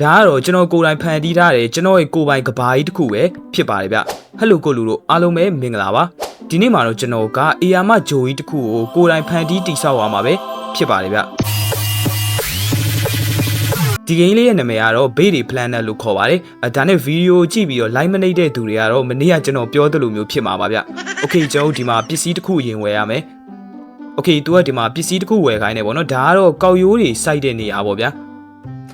ဒါကတော့ကျွန်တော်ကိုယ်တိုင်ဖန်တီးထားတဲ့ကျွန်တော်ရဲ့ကိုယ်ပိုင်ကဘာကြီးတစ်ခုပဲဖြစ်ပါတယ်ဗျဟယ်လိုကိုလူတို့အားလုံးပဲမင်္ဂလာပါဒီနေ့မှာတော့ကျွန်တော်ကအေယာမဂျိုကြီးတစ်ခုကိုကိုယ်တိုင်ဖန်တီးတိဆောက်ရမှာပဲဖြစ်ပါတယ်ဗျဒီဂိမ်းလေးရဲ့နာမည်ကတော့ Baby Planner လို့ခေါ်ပါတယ်။ဒါနဲ့ဗီဒီယိုကြည့်ပြီးတော့ like မနေတဲ့သူတွေကတော့မနေ့ကကျွန်တော်ပြောသလိုမျိုးဖြစ်မှာပါဗျ။ Okay ကျွန်တော်ဒီမှာပစ္စည်းတစ်ခုရင်ဝယ်ရမယ်။ Okay သူကဒီမှာပစ္စည်းတစ်ခုဝယ်ခိုင်းနေပေါ့နော်။ဒါကတော့ကောက်ရိုးတွေစိုက်တဲ့နေရာပေါ့ဗျာ။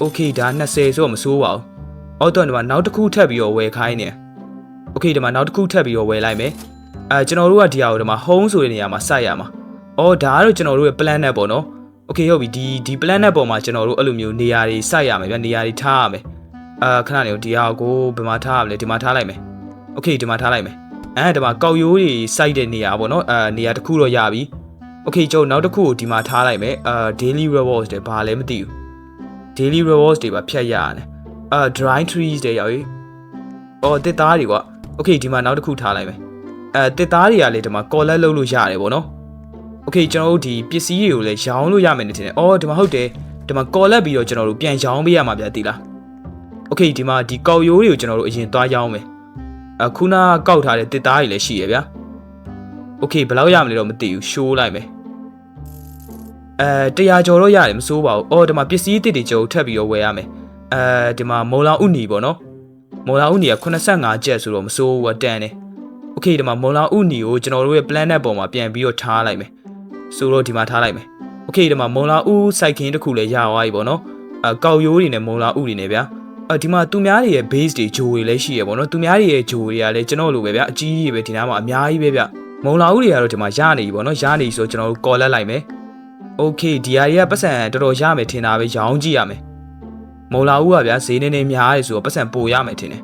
။ Okay ဒါ20ဆိုတော့မစိုးပါဘူး။အော်တော့ဒီမှာနောက်တစ်ခုထပ်ပြီးတော့ဝယ်ခိုင်းနေ။ Okay ဒီမှာနောက်တစ်ခုထပ်ပြီးတော့ဝယ်လိုက်မယ်။အဲကျွန်တော်တို့ကဒီဟာကိုဒီမှာ home ဆိုတဲ့နေရာမှာစိုက်ရမှာ။အော်ဒါကတော့ကျွန်တော်တို့ရဲ့ plan နဲ့ပေါ့နော်။ Okay ဟုတ်ပြီဒီဒီ plan နဲ့ပေါ်မှာကျွန်တော်တို့အဲ့လိုမျိုးနေရာတွေစိုက်ရမယ်ဗျနေရာတွေထားရမယ်။အာခဏနေဒီဟာကိုဘယ်မှာထားရမလဲဒီမှာထားလိုက်မယ်။ Okay ဒီမှာထားလိုက်မယ်။အဲဒီမှာကောက်ရိုးတွေစိုက်တဲ့နေရာပေါ့နော်။အာနေရာတစ်ခုတော့ရပြီ။ Okay ကျုပ်နောက်တစ်ခုကိုဒီမှာထားလိုက်မယ်။အာ daily rewards တဲ့ဘာလဲမသိဘူး။ daily rewards တွေပါဖြတ်ရရတယ်။အာ dry trees တွေရောက်ရေး။အော်တစ်သားတွေကွာ။ Okay ဒီမှာနောက်တစ်ခုထားလိုက်မယ်။အဲတစ်သားတွေကလေဒီမှာ collect လုပ်လို့ရတယ်ပေါ့နော်။ Okay ကျွန်တော်တို့ဒီပစ္စည်းတွေကိုလည်းရောင်းလို့ရမယ်နေထင်တယ်။အော်ဒီမှာဟုတ်တယ်။ဒီမှာ collect ပြီးတော့ကျွန်တော်တို့ပြန်ရောင်းပေးရမှာဗျာသိလား။ Okay ဒီမှာဒီကောက်ရိုးတွေကိုကျွန်တော်တို့အရင်သွားရောင်းမယ်။အခုနကောက်ထားတဲ့တစ်သားတွေလည်းရှိရဗျာ။ Okay ဘယ်လောက်ရမလဲတော့မသိဘူးရှိုးလိုက်မယ်။ အဲတရားကျော်တော့ရတယ်မစိုးပါဘူး။အော်ဒီမှာပစ္စည်းအစ်စ်တွေကျော်ထပ်ပြီးတော့ဝယ်ရမယ်။အဲဒီမှာမော်လာဥနီပေါ့နော်။မော်လာဥနီက85ကျပ်ဆိုတော့မစိုးဘူးတန်တယ်။ Okay ဒီမှာမော်လာဥနီကိုကျွန်တော်တို့ရဲ့ planet ပေါ်မှာပြန်ပြီးတော့ထားလိုက်မယ်။ဆိုတော့ဒီမှာထားလိုက်မယ်။ Okay ဒီမှာမော်လာဥစိုက်ခင်းတစ်ခုလည်းရသွားပြီပေါ့နော်။အဲကောက်ရိုးတွေနဲ့မော်လာဥတွေနဲ့ဗျာ။အဲဒီမှာသူများတွေရဲ့ base တွေဂျိုတွေလည်းရှိရပေါ့နော်။သူများတွေရဲ့ဂျိုတွေကလည်းကျွန်တော်လိုပဲဗျာ။အကြီးကြီးပဲဒီနားမှာအများကြီးပဲဗျ။မုံလာဥတွေကတော့ဒီမှာရနေပြီပေါ့နော်။ရနေပြီဆိုတော့ကျွန်တော်တို့ call လက်လိုက်မယ်။ Okay ဒီဟာတွေကပတ်စံတော်တော်ရမယ်ထင်တာပဲရောင်းကြည့်ရမယ်။မုံလာဦးကဗျာဈေးနေနေများတယ်ဆိုတော့ပတ်စံပိုရမယ်ထင်တယ်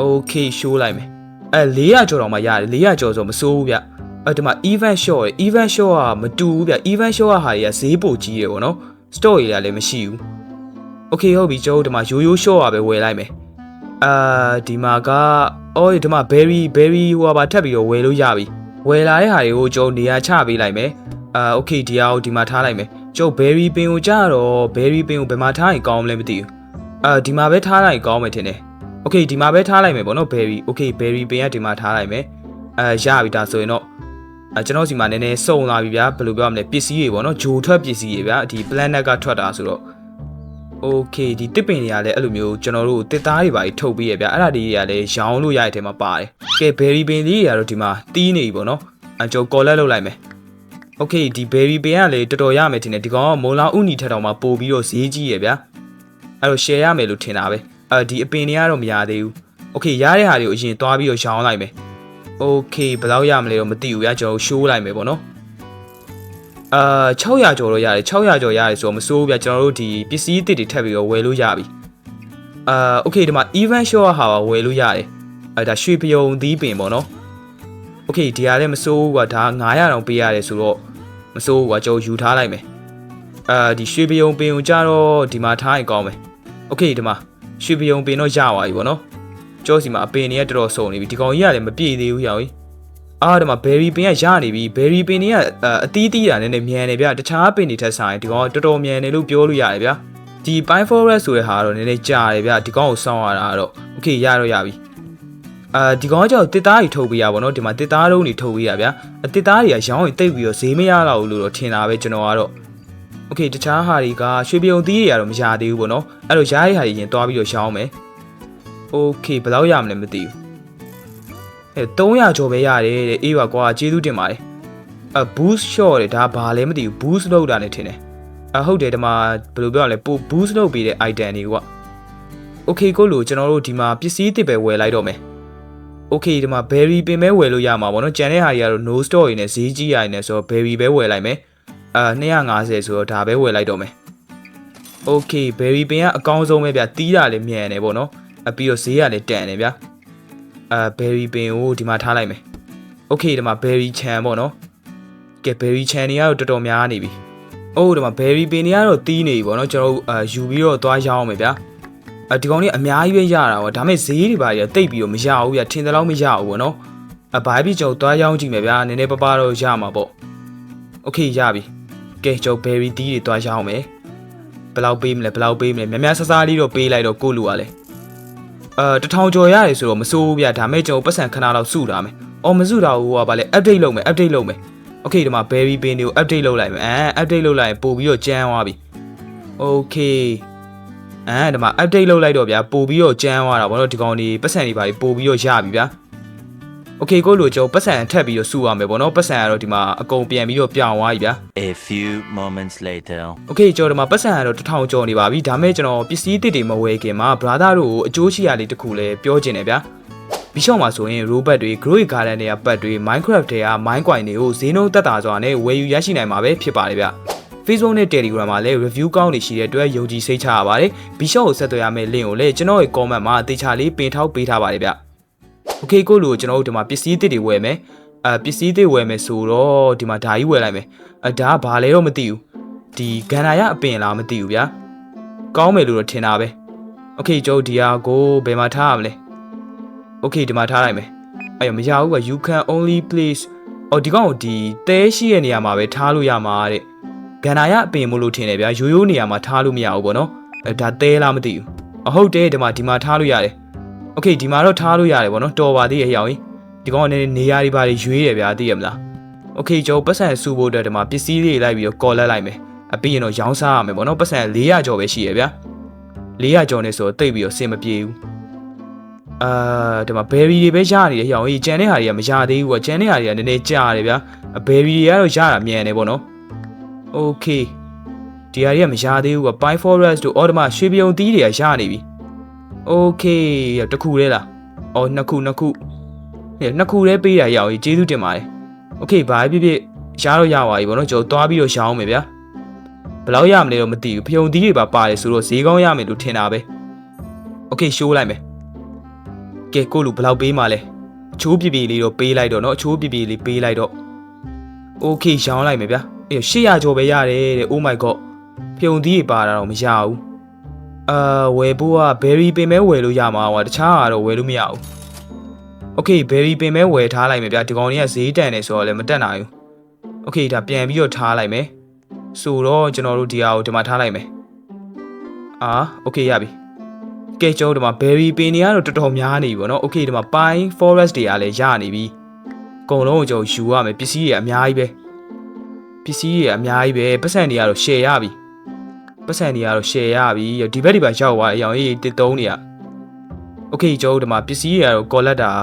။ Okay ရှိုးလိုက်မယ်။အဲ400ကျော်တော့မှရတယ်400ကျော်ဆိုမစိုးဘူးဗျ။အဲဒီမှာ event short ရယ် event short ကမတူဘူးဗျ။ event short ကဟာတွေကဈေးပိုကြီးရယ်ပေါ့နော်။ store တွေကလည်းမရှိဘူး။ Okay ဟုတ်ပြီကျွန်တော်ဒီမှာရိုးရိုး short ကပဲဝယ်လိုက်မယ်။အာဒီမှာကအော်ဒီမှာ berry berry ဟိုဟာပါထပ်ပြီးတော့ဝယ်လို့ရပြီ။ဝယ်လာတဲ့ဟာတွေကိုကျွန်တော်နေရာချပေးလိုက်မယ်။ အာ okay ဒီဟာကိုဒီမှာထားလိုက်မယ်။ကျုပ် berry ပင်ကိုကြတော့ berry ပင်ကိုဘယ်မှာထားရင်ကောင်းမလဲမသိဘူး။အာဒီမှာပဲထားလိုက်ကောင်းမယ်ထင်တယ်။ okay ဒီမှာပဲထားလိုက်မယ်ပေါ့နော် berry okay berry ပင်ကဒီမှာထားလိုက်မယ်။အဲရပြီဒါဆိုရင်တော့အဲကျွန်တော်စီမှာနည်းနည်းစုံလာပြီဗျာဘယ်လိုပြောရမလဲပစ္စည်းတွေပေါ့နော်ဂျိုထွက်ပစ္စည်းတွေဗျာဒီ planet ကထွက်တာဆိုတော့ okay ဒီတစ်ပင်တွေကလည်းအဲ့လိုမျိုးကျွန်တော်တို့တစ်သားတွေပါထုတ်ပေးရဗျာအဲ့ဒါတွေကလည်းရောင်းလို့ရတဲ့ထဲမှာပါတယ်ကဲ berry ပင်လေးတွေကတော့ဒီမှာတီးနေပြီပေါ့နော်အဲကျွန်တော် collect လုပ်လိုက်မယ် Okay ဒီ berry ပင်ကလည်းတော်တော်ရမယ်ထင်တယ်ဒီကောင်ကမုံလာဥနီထက်တောင်မှပို့ပြီးတော့ဈေးကြီးရဗျာအဲ့တော့ share ရမယ်လို့ထင်တာပဲအဲဒီအပင်တွေကတော့မရသေးဘူး Okay ရတဲ့ဟာတွေကိုအရင်သွားပြီးတော့ရောင်းလိုက်မယ် Okay ဘယ်လောက်ရမလဲတော့မသိဘူးဗျာကျွန်တော် show လိုက်မယ်ပေါ့နော်အာ600ကျော်တော့ရတယ်600ကျော်ရတယ်ဆိုတော့မစိုးဘူးဗျာကျွန်တော်တို့ဒီပစ္စည်းအစ်စ်တွေထပ်ပြီးတော့ဝယ်လို့ရပြီအာ Okay ဒီမှာ event shop ဟာပါဝယ်လို့ရတယ်အဲဒါရွှေပြုံသီးပင်ပေါ့နော် Okay ဒီဟာလည်းမစိုးဘူးကွာဒါ900တောင်ပေးရတယ်ဆိုတော့မစိုးဘူးကွာကျွန်တော်ယူထားလိုက်မယ်အာဒီရွှေပြုံပင်ကိုကြတော့ဒီမှာထားရင်ကောင်းမယ် Okay ဒီမှာရွှေပြုံပင်တော့ရသွားပြီပေါ့နော်ကျောစီမှာအပင်တွေကတော်တော်စုံနေပြီဒီကောင်ကြီးကလည်းမပြည့်သေးဘူးရောင်ကြီးအားဒီမှာ berry ပင်ကရနေပြီ berry ပင်တွေကအသီးသီးတာနည်းနည်းမြန်နေဗျတခြားပင်တွေထက်ဆိုင်ဒီကောင်ကတော်တော်မြန်နေလို့ပြောလို့ရတယ်ဗျဒီ pine forest ဆိုတဲ့ဟာကတော့နည်းနည်းကြာတယ်ဗျဒီကောင်ကိုစောင်းရတာတော့ okay ရတော့ရပြီ အာဒီကောင်ကကြောက်တစ်သားကြီးထုတ်ပေးရပါတော့ဒီမှာတစ်သားလုံးတွေထုတ်ပေးရဗျာအတစ်သားတွေကရောင်းရင်တိတ်ပြီးတော့ဈေးမရတော့ဘူးလို့တော့ထင်တာပဲကျွန်တော်ကတော့ okay တခြားဟာတွေကရွှေပြုံသီးတွေကတော့မရသေးဘူးပေါ့နော်အဲ့တော့ရားရဟာတွေရင်သွားပြီးတော့ရောင်းမယ် okay ဘယ်လောက်ရမလဲမသိဘူးအဲ300ကျော်ပဲရတယ်တဲ့အေးပါကွာကျေးဇူးတင်ပါတယ်အ boost shot တဲ့ဒါဘာလဲမသိဘူး boost လုပ်တာနဲ့ထင်တယ်အဟုတ်တယ်ဒီမှာဘယ်လိုပြောရလဲပို boost လုပ်ပေးတဲ့ item တွေကွာ okay ကိုလို့ကျွန်တော်တို့ဒီမှာပစ္စည်းတစ်ပဲဝယ်လိုက်တော့မယ် okay ဒီမှာ berry ပင်ပဲဝယ်လို့ရမှာပေါ့နော်ကြံတဲ့ဟာတွေကတော့ no store တွေနဲ့ဈေးကြီးရနေဆိုတော့ berry ပဲဝယ်လိုက်မယ်အာ250ဆိုတော့ဒါပဲဝယ်လိုက်တော့မယ် okay berry ပင်ကအကောင်းဆုံးပဲဗျတီးတာလည်းမြန်တယ်ပေါ့နော်အပြီးတော့ဈေးကလည်းတန်တယ်ဗျအာ berry ပင်ကိုဒီမှာထားလိုက်မယ် okay ဒီမှာ berry chan ပေါ့နော်ကဲ berry chan တွေကတော့တော်တော်များနေပြီအိုးဒီမှာ berry ပင်တွေကတော့တီးနေပြီပေါ့နော်ကျွန်တော်တို့အာယူပြီးတော့သွားရောင်းအောင်မယ်ဗျာအ ဒီကောင်လေးအများကြီးပဲရတာပေါ့ဒါပေမဲ့ဈေးတွေပါရတိတ်ပြီးတော့မရဘူးဗျထင်တယ်လို့မရဘူးပေါ့နော်အဘိုင်းပြီးကျွန်တော်သွားရောင်းကြည့်မယ်ဗျာနည်းနည်းပပတော့ရမှာပေါ့โอเคရပြီကဲကျွန်တော် berry တီးတွေသွားရောင်းမယ် ဘယ်လောက်ပေးမလဲဘယ်လောက်ပေးမလဲများများဆဆလေးတော့ပေးလိုက်တော့ကိုလူကလည်းအဲတထောင်ကျော်ရတယ်ဆိုတော့မစိုးဘူးဗျဒါမဲ့ကျွန်တော်ပတ်စံခဏလောက်စုတာမယ်အော်မစုတာဟိုကဗာလဲ update လုပ်မယ် update လုပ်မယ်โอเคဒီမှာ berry pin တွေကို update လုပ်လိုက်မယ်အဲ update လုပ်လိုက်ရင်ပို့ပြီးတော့ကျန်းသွားပြီโอเค အဲဒါမှ update လုပ်လိုက်တော့ဗျာပို့ပြီးတော့ကြမ်းသွားတာဗောနော်ဒီကောင်တွေပတ်စံတွေပါပို့ပြီးတော့ရပြီဗျာ okay ကိုလိုကျွန်တော်ပတ်စံထပ်ပြီးတော့စူရမယ်ဗောနော်ပတ်စံကတော့ဒီမှာအကုန်ပြန်ပြီးတော့ပြောင်းသွားပြီဗျာ a few moments later okay ကျွန်တော်ဒီမှာပတ်စံကတော့တထောင်ကျော်နေပါပြီဒါမဲ့ကျွန်တော်ပစ္စည်းတစ်တွေမဝယ်ခင်မှာ brother တို့ကိုအကျိုးရှိရာလေးတစ်ခုလဲပြောချင်တယ်ဗျာီရှော့မှာဆိုရင် robot တွေ grow garden တွေကပတ်တွေ Minecraft တွေက mine coin တွေကိုဈေးနှုန်းတက်တာစွာနဲ့ဝယ်ယူရရှိနိုင်မှာပဲဖြစ်ပါတယ်ဗျ။ Facebook နဲ့ Telegram မှာလည်း review ကောင်းတွေရှိတဲ့အတွက်ယုံကြည်စိတ်ချရပါတယ်။ B-Shop ကိုဆက်သွယ်ရမယ့် link ကိုလည်းကျွန်တော်ရဲ့ comment မှာအသေးချာလေးပင်ထောက်ပေးထားပါတယ်ဗျ။ Okay ကိုလို့ကျွန်တော်တို့ဒီမှာပစ္စည်းတွေဝယ်မယ်။အဲပစ္စည်းတွေဝယ်မယ်ဆိုတော့ဒီမှာဓာကြီးဝယ်လိုက်မယ်။အဲဒါကဘာလဲတော့မသိဘူး။ဒီဂန္ဓာရအပင်လားမသိဘူးဗျာ။ကောင်းမယ်လို့တော့ထင်တာပဲ။ Okay ကျွန်တော်ဒီဟာကိုဘယ်မှာထားရမလဲ။ Okay ဒီမှာထားလိုက်မယ်။အဲ့မရဘူးက you can only place အော်ဒီကောင်ကိုဒီတဲရှိရဲ့နေရာမှာပဲထားလို့ရမှာတဲ့။ ဂန္ဓာရအပင်မို့လို့ထင်တယ်ဗျာရိုးရိုးနေရာမှာထားလို့မရဘူးပေါ့နော်အဲဒါတဲလားမသိဘူးအဟုတ်တယ်ဒီမှာဒီမှာထားလို့ရတယ်โอเคဒီမှာတော့ထားလို့ရတယ်ပေါ့နော်တော်ပါသေးရဲ့ဟျောင်းကြီးဒီကောင်ကလည်းနေရာတွေပါရွေးတယ်ဗျာသိရမလားโอเคကျုပ်ပတ်စံစုဖို့အတွက်ဒီမှာပစ္စည်းတွေလိုက်ပြီးတော့ကော်လက်လိုက်မယ် အပြီးရင်တော့ရောင်းစားရမယ်ပေါ့နော်ပတ်စံ400ကျော်ပဲရှိရဗျာ400ကျော်နေဆိုတော့တိတ်ပြီးတော့စင်မပြေဘူးအာဒီမှာ berry တွေပဲရနေတယ်ဟောင်ကြီးကျန်တဲ့ဟာတွေကမရသေးဘူးကွာကျန်တဲ့ဟာတွေကနည်းနည်းကြာတယ်ဗျာ berry တွေကတော့ရတာမြန်တယ်ပေါ့နော် okay ဒီဟာတွေကမရသေးဘူးကွာ pine forest တို့ automa ရွှေပြုံသီးတွေကရနေပြီ okay တခုတည်းလားအော်နှစ်ခုနှစ်ခုဟဲ့နှစ်ခုတည်းပေးတာရအောင်ကြီးကျေးဇူးတင်ပါတယ် okay ဘာဖြစ်ဖြစ်ရတော့ရပါပြီပေါ့နော်ကျွန်တော်သွားပြီးတော့ရှောင်းမယ်ဗျာ ဘယ်လောက်ရမလဲတော့မသိဘူးဖျုံသီးတွေပါပါတယ်ဆိုတော့ဈေးကောင်းရမယ်လို့ထင်တာပဲโอเคရှိုးလိုက်မယ်ကဲကိုလူဘယ်လောက်ပေးမှလဲအချိုးပြပြလေးတော့ပေးလိုက်တော့เนาะအချိုးပြပြလေးပေးလိုက်တော့โอเคရောင်းလိုက်မယ်ဗျာ အဲ့800ကျော်ပဲရတယ်တဲ့ oh my god ပြုံသီးတွေပါတာတော့မရဘူးအာဝယ်ဖို့က berry ပင်မဲဝယ်လို့ရမှာကွာတခြားကတော့ဝယ်လို့မရဘူး okay berry ပင်မဲဝယ်ထားလိုက်မယ်ဗျာဒီကောင်လေးကဈေးတန်နေဆိုတော့လည်းမတက်နိုင်ဘူး okay ဒါပြန်ပြီးတော့ထားလိုက်မယ်ဆိုတော့ကျွန်တော်တို့ဒီဟာကိုဒီမှာထားလိုက်မယ်အာ okay ရပြီကဲကျွန်တော်ဒီမှာ berry ပင်တွေကတော့တော်တော်များနေပြီဗောနော် okay ဒီမှာ pine forest တွေကလည်းရနေပြီအကုန်လုံးကိုကျွန်တော်ယူရမယ်ပစ္စည်းတွေအများကြီးပဲ ပစ္စည်းတွေအများကြီးပဲပတ်စံတွေကတော့ share ရပြီ။ပတ်စံတွေကတော့ share ရပြီ။ဒီဘက်ဒီဘက်ရောက်သွားအရောင်ကြီးတစ်သုံးနေရ။ okay ကျွန်တော်တို့ဒီမှာပစ္စည်းတွေကတော့ collector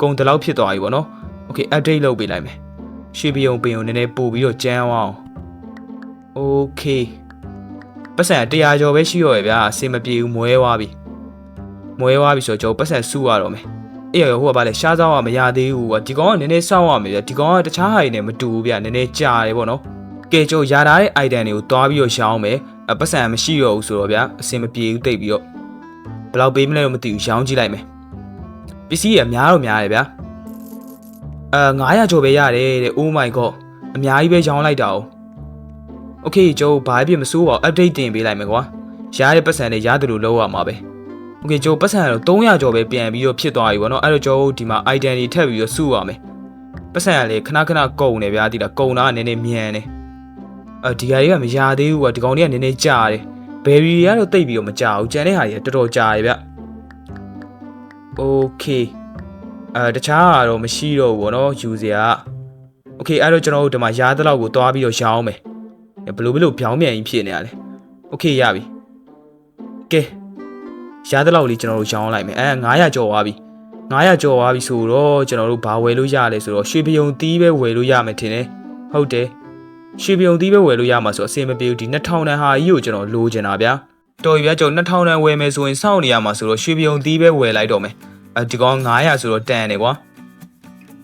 ကုန်တလောက်ဖြစ်သွားပြီပေါ့နော်။ okay update လုပ်ပေးလိုက်မယ်။ရွှေပြုံပင်ကိုနည်းနည်းပို့ပြီးတော့ကျန်းအောင်။ Okay ပတ်စံ100ကျော်ပဲရှိရောရဗျာအစင်မပြေဘူးမွဲသွားပြီမွဲသွားပြီဆိုတော့ကျွန်တော်ပတ်စံစုရတော့မယ် အေးရဟိုကဗာလဲရှားဆောင်ကမရသေးဘူးကွာဒီကောင်ကနည်းနည်းစောင့်ရမယ်ဗျဒီကောင်ကတခြားဟာတွေနဲ့မတူဘူးဗျနည်းနည်းကြာတယ်ပေါ့နော်ကဲကျော်ရာထားတဲ့ item တွေကိုတွားပြီးတော့ရှောင်းမယ်ပတ်စံမရှိတော့ဘူးဆိုတော့ဗျအစင်မပြေဘူးတိတ်ပြီးတော့ဘယ်လောက်ပေးမလဲတော့မသိဘူးရှောင်းကြည့်လိုက်မယ်ပစ္စည်းတွေအများတော့များတယ်ဗျအာ900ကျော်ပဲရတယ်တဲ့ Oh my god အများကြီးပဲရောင်းလိုက်တာ哦 Okay ကျော်ဘာဖြစ်မစိုးပါဘူး update တင်ပေးလိုက်မယ်ကွာရားတဲ့ပတ်စံတွေရတယ်လို့လောက်ရမှာပဲ โอเคကျိုးပတ်စံကတော့300ကျော်ပဲပြန်ပြီးတော့ဖြစ်သွားပြီဗောနော်အဲ့တော့ကျိုးဒီမှာ item တွေထပ်ပြီးတော့စုရမယ်ပတ်စံကလည်းခဏခဏကုန်နေဗျာတိလားကုန်တာကနည်းနည်းမြန်တယ်အဲဒီဟာတွေကမရသေးဘူးကွာဒီကောင်တွေကနည်းနည်းကြာတယ်ဘယ်ရီတွေကတော့တိတ်ပြီးတော့မကြာဘူးကျန်တဲ့ဟာတွေကတော်တော်ကြာတယ်ဗျโอเคအဲတခြားကတော့မရှိတော့ဘူးဗောနော်ယူစရာโอเคအဲ့တော့ကျွန်တော်တို့ဒီမှာရားတဲ့လောက်ကိုသွားပြီးတော့ရောင်းမယ် ဘလို့ဘလို့ပြောင်းပြန်ကြီးဖြစ်နေရလဲโอเคရပြီကဲ ရတဲ့လောက်လေးကျွန်တော်တို့ရောင်းလိုက်မယ်အဲ900ကျော်သွားပြီ900ကျော်သွားပြီဆိုတော့ကျွန်တော်တို့ဘာဝယ်လို့ရလဲဆိုတော့ရွှေပြုံသီးပဲဝယ်လို့ရမယ်ထင်တယ်ဟုတ်တယ်ရွှေပြုံသီးပဲဝယ်လို့ရမှာဆိုအစင်မပြေဘူးဒီ2000တန်ဟာကြီးကိုကျွန်တော်လိုချင်တာဗျာတော်ပြီဗျာကျွန်တော်2000တန်ဝယ်မယ်ဆိုရင်စောင့်နေရမှာဆိုတော့ရွှေပြုံသီးပဲဝယ်လိုက်တော့မယ်အဲဒီကောင်900ဆိုတော့တန်တယ်ကွာ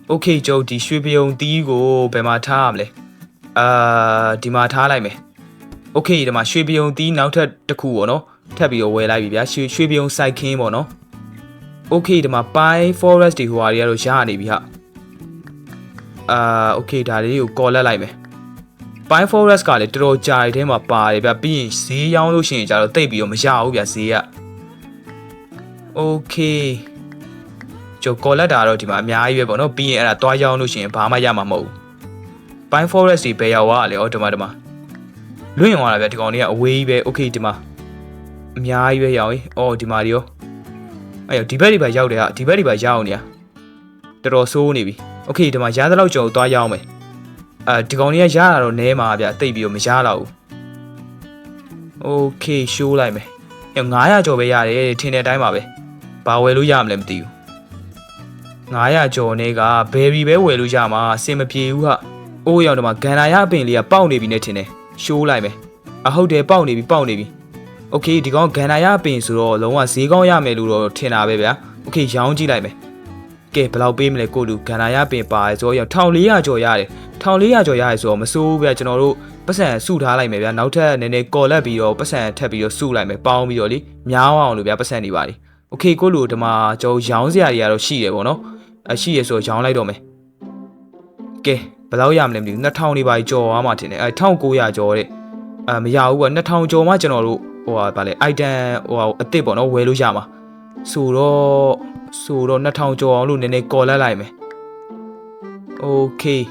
โอเคကျုပ်ဒီရွှေပြုံသီးကိုဘယ်မှာထားရမလဲ အာဒီမှာထားလိုက်မယ်โอเคဒီမှာရွှေပြုံသီးနောက်ထပ်တစ်ခုပေါ့နော် ထပ်ပြီးတော့ဝယ်လိုက်ပြီဗျာရွှေရွှေပြုံစိုက်ခင်းပေါ့နော် Okay ဒီမှာ pine forest တွေဟိုဟာတွေကတော့ရနေပြီဟာအာ okay ဒါလေးကို call လက်လိုက်မယ် pine forest ကလည်းတော်တော်ကြာတယ်ထဲမှာပါတယ်ဗျာပြီးရင်ဈေးရောင်းလို့ရှိရင်ကြာတော့တိတ်ပြီးတော့မရဘူးဗျာဈေးက okay ကျော် call လက်တာတော့ဒီမှာအများကြီးပဲပေါ့နော်ပြီးရင်အဲ့ဒါတွားရောင်းလို့ရှိရင်ဘာမှရမှာမဟုတ်ဘူး pine forest တွေဘယ်ရောက်သွားလဲဩဒီမှာဒီမှာလွင့်သွားတာဗျာဒီကောင်လေးကအဝေးကြီးပဲ okay ဒီမှာ အများကြီးပဲရအောင်။အော်ဒီမှာရောအဲ့ရောဒီဘက်ဒီဘက်ရောက်တယ်ဟာဒီဘက်ဒီဘက်ရအောင်နေရ။တော်တော်ဆိုးနေပြီ။ Okay ဒီမှာရသလောက်ကြော်သွားရအောင်မယ်။အာဒီကောင်လေးကရတာတော့နဲမှာဗျတိတ်ပြီးတော့မရတော့ဘူး။ Okay ရှိုးလိုက်မယ်။ည900ကြော်ပဲရတယ်ထင်တဲ့အတိုင်းပါပဲ။ဘာဝယ်လို့ရမလဲမသိဘူး။900ကြော်နဲ့ကဘယ်ဘီပဲဝယ်လို့ရမှာအဆင်မပြေဘူးဟာ။အိုးရောင်ဒီမှာဂန္ဓာရပင်လေးကပေါက်နေပြီနဲ့ထင်တယ်။ရှိုးလိုက်မယ်။အဟုတ်တယ်ပေါက်နေပြီပေါက်နေပြီ။ ။ Okay ဒီကောင်ဂန္ဓာရပင်ဆိုတော့လုံးဝဈေးကောင်းရမယ်လို့တော့ထင်တာပဲဗျာ။ Okay ရောင်းကြည့်လိုက်မယ်။ကဲဘယ်လောက်ပေးမလဲကိုလူဂန္ဓာရပင်ပါဆိုတော့1400ကျော်ရတယ်။1400ကျော်ရတယ်ဆိုတော့မစိုးဘူးဗျာကျွန်တော်တို့ပတ်စံစုထားလိုက်မယ်ဗျာ။နောက်ထပ်နည်းနည်းကော်လက်ပြီးတော့ပတ်စံထပ်ပြီးတော့စုလိုက်မယ်ပေါင်းပြီးတော့လေမြောင်းအောင်လို့ဗျာပတ်စံနေပါလေ။ Okay ကိုလူဒီမှာကျွန်တော်ရောင်းစရာတွေကတော့ရှိတယ်ဗောနော်။အရှိရဆိုရောင်းလိုက်တော့မယ်။ကဲဘယ်လောက်ရမလဲမသိဘူး2000နေပါကြော်သွားမှထင်တယ်အဲ1900ကြော်တဲ့အဲမရဘူးက2000ကြော်မှကျွန်တော်တို့ ဟိုဟာဗာလဲ item ဟိုဟာအစ်စ်ပေါ့နော်ဝယ်လို့ရမှာဆိုတော့ဆိုတော့2000ကျော်အောင်လို့နည်းနည်းကော်လက်လိုက်မယ် okay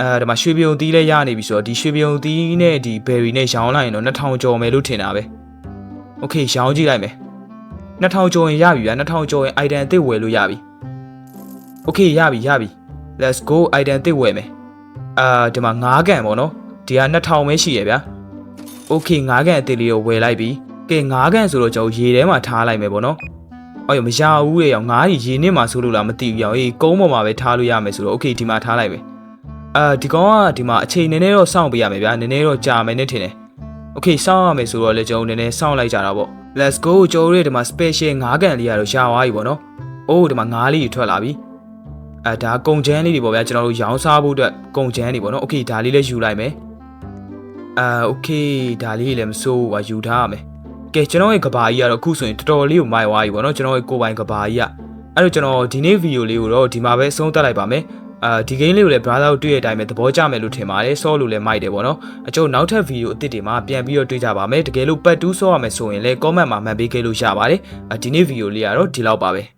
အဲဒီမှာရွှေပြုံသီးလည်းရနေပြီဆိုတော့ဒီရွှေပြုံသီးနဲ့ဒီ berry နဲ့ရောင်းလိုက်ရင်တော့2000ကျော်မယ်လို့ထင်တာပဲ okay ရောင်းကြည့်လိုက်မယ်2000ကျော်ရင်ရပြီဗျာ2000ကျော်ရင် item အစ်စ်ဝယ်လို့ရပြီ okay ရပြီရပြီ let's go item အစ်စ်ဝယ်မယ်အာဒီမှာ9ကန်ပေါ့နော်ဒီက2000ပဲရှိရဗျာ okay 9ကန်အစ်စ်လေးကိုဝယ်လိုက်ပြီကဲ9ကန်ဆိုတော့ကျွန်တော်ရေထဲမှာထားလိုက်မယ်ပေါ့နော်အော်ရမရဘူးလေရောင်ငါးကြီးရေနစ်မှာဆိုလို့လားမသိဘူးရောင်အေးကုန်းပေါ်မှာပဲထားလို့ရမယ်ဆိုတော့ okay ဒီမှာထားလိုက်မယ်အာဒီကောင်ကဒီမှာအချိန်နည်းနည်းတော့စောင့်ပေးရမယ်ဗျာနည်းနည်းတော့ကြာမယ်နဲ့ထင်တယ် okay စောင့်ရမယ်ဆိုတော့လေကျွန်တော်နည်းနည်းစောင့်လိုက်ကြတာပေါ့ let's go ကျွန်တော်တို့ဒီမှာ special 9ကန်လေးရတော့ရှာသွားပြီပေါ့နော်အိုးဒီမှာ9လေးထွက်လာပြီအဲဒါကုံချမ်းလေးတွေပေါ့ဗျာကျွန်တော်တို့ရောင်းစားဖို့အတွက်ကုံချမ်းတွေပေါ့နော် okay ဒါလေးလည်းယူလိုက်မယ် အာ okay ဒါလေးလည်းမစိုးဘူးပါယူထားရမယ်ကဲကျွန်တော်ရဲ့ကဘာကြီးကတော့အခုဆိုရင်တော်တော်လေးကိုမိုက်သွားပြီပေါ့နော်ကျွန်တော်ရဲ့ကိုယ်ပိုင်ကဘာကြီးကအဲ့တော့ကျွန်တော်ဒီနေ့ဗီဒီယိုလေးကိုတော့ဒီမှာပဲအဆုံးသတ်လိုက်ပါမယ်အာဒီ game လေးကိုလည်း browser ကိုတွေ့ရတဲ့အတိုင်းပဲသဘောကျမယ်လို့ထင်ပါတယ်ဆော့လို့လည်းမိုက်တယ်ပေါ့နော်အကျိုးနောက်ထပ်ဗီဒီယိုအသစ်တွေမှာပြန်ပြီးတော့တွေ့ကြပါမယ်တကယ်လို့ပတ်တူးဆော့ရမယ်ဆိုရင်လည်း comment မှာမှတ်ပေးခဲ့လို့ရပါတယ်အာဒီနေ့ဗီဒီယိုလေးကတော့ဒီလောက်ပါပဲ